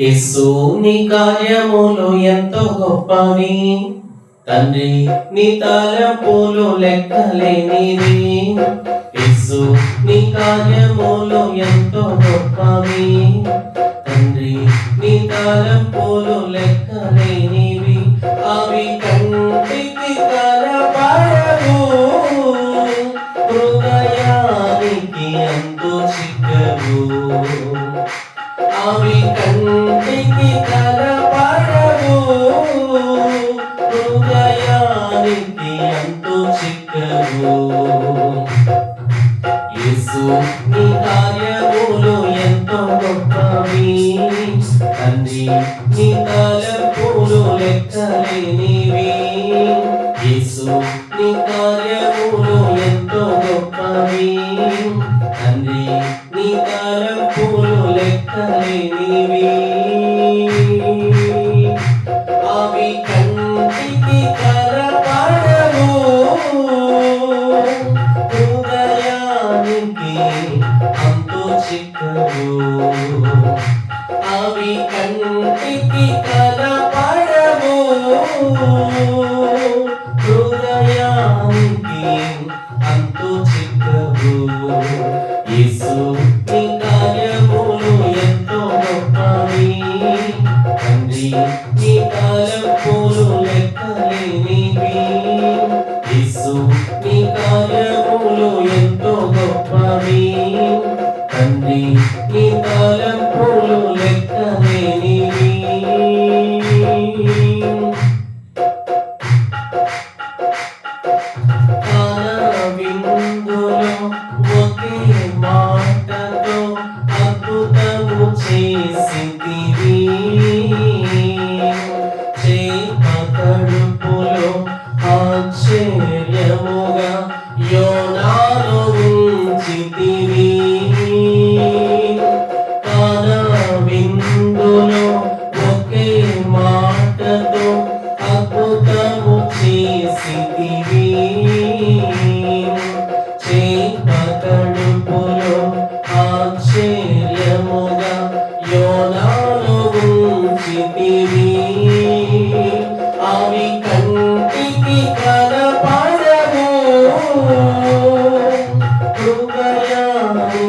యేసు నీ కార్యములు ఎంతో గొప్పవి. తండ్రి నీ తలపులు లెక్కలేనివి. యేసు నీ కార్యములు ఎంతో గొప్పవి. తండ్రి నీ తలపులు లెక్కలేనివి. అవి కంటికి కనపడవు. హృదయానికి ఎంతో చిక్కవు. అవి కంటికి లెక్కలేనివి అవి కంటికి కనపడవు. హృదయానికి అంతు చిక్కవు. అవి కంటికి కనపడవు ఈ నీ పూలు లెక్కలేని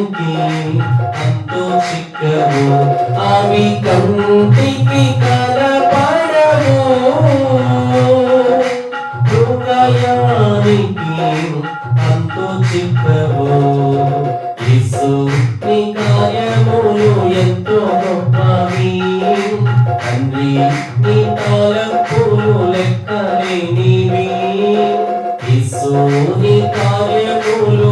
హృదయానికి అంతు చిక్కవు అవి కంటికి కనపడవు. హృదయానికి అంతు చిక్కవు. ఇసు నీ కార్యములు ఎంతో గొప్పవి. తండ్రి నీ తలపులు లెక్కలేనివి. యేసు నీ కార్యములు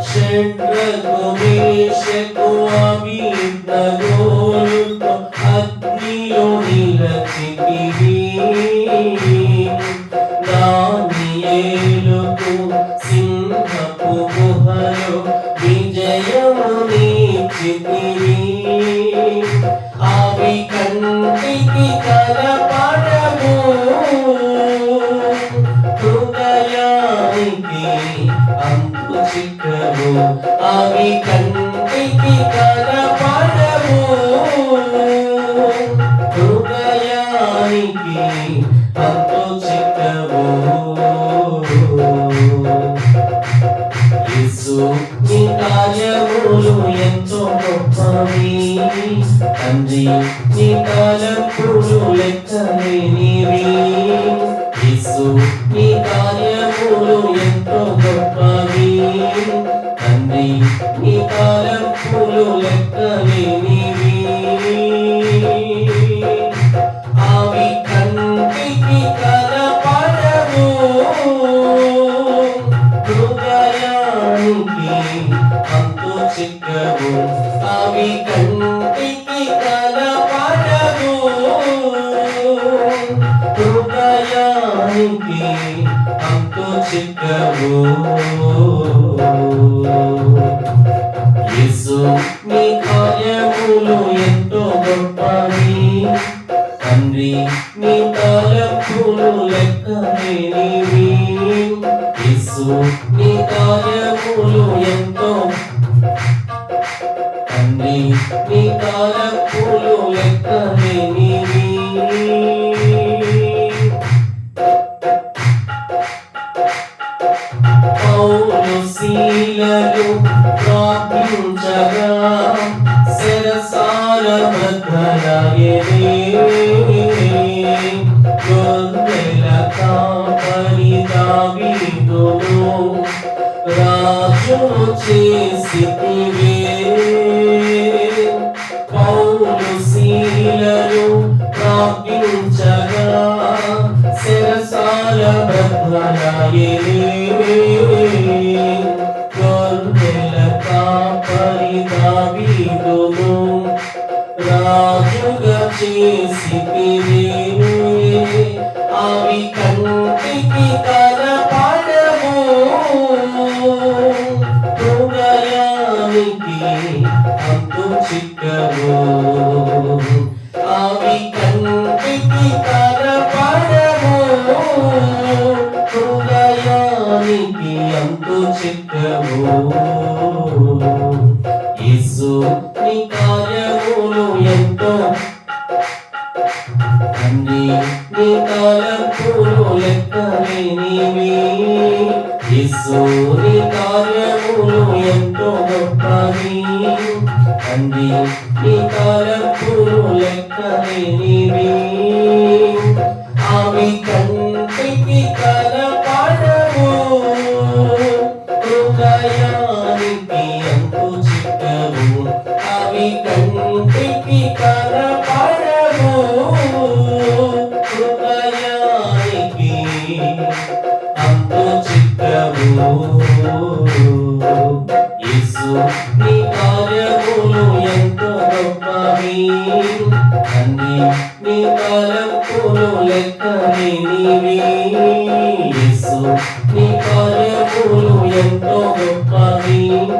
Siyempre, tumilis ito aming tanong అంతు ఆమె కంటికి కనపడము హృదయానికి అంతు చిక్కవు. యేసు నీ కార్యము హృదయానికి అంతు చిక్కవు అవి కంటికి కనపడవు హృదయానికి అంతు చిక్కవు యేసు నీ కార్యములు ఎంత యేసు నీ కార్యములు ఎంతో తండ్రి నీ తలపులు లెక్కలేనివి పౌలు శీలలు ప్రార్థించగా శరసాల బద్దలయనే దావీదును రాజును చేసితివే పౌలు శీలలు ప్రార్థించగా శరసాల బద్దలయనే గొర్రెల కాపరి దావీదును రాజుగా చిత్తము యేసు నీ కార్యములు ఎంతో తండ్రి నీ తలపులు లెక్కలేనివి. యేసు నీ కార్యములు ఎంతో గొప్పవి తండ్రి నీ తలపులు లెక్కలేనివి. ఆమె కంటికి కనపడవు. హృదయానికి అంతు చిక్కవు అవి కంటికి కనపడవు. హృదయానికి అంతు చిక్కవు నీ కార్యములు ఎంతో గొప్పవి. అన్ని నీ తలపులు నీ iyong tugot pa rin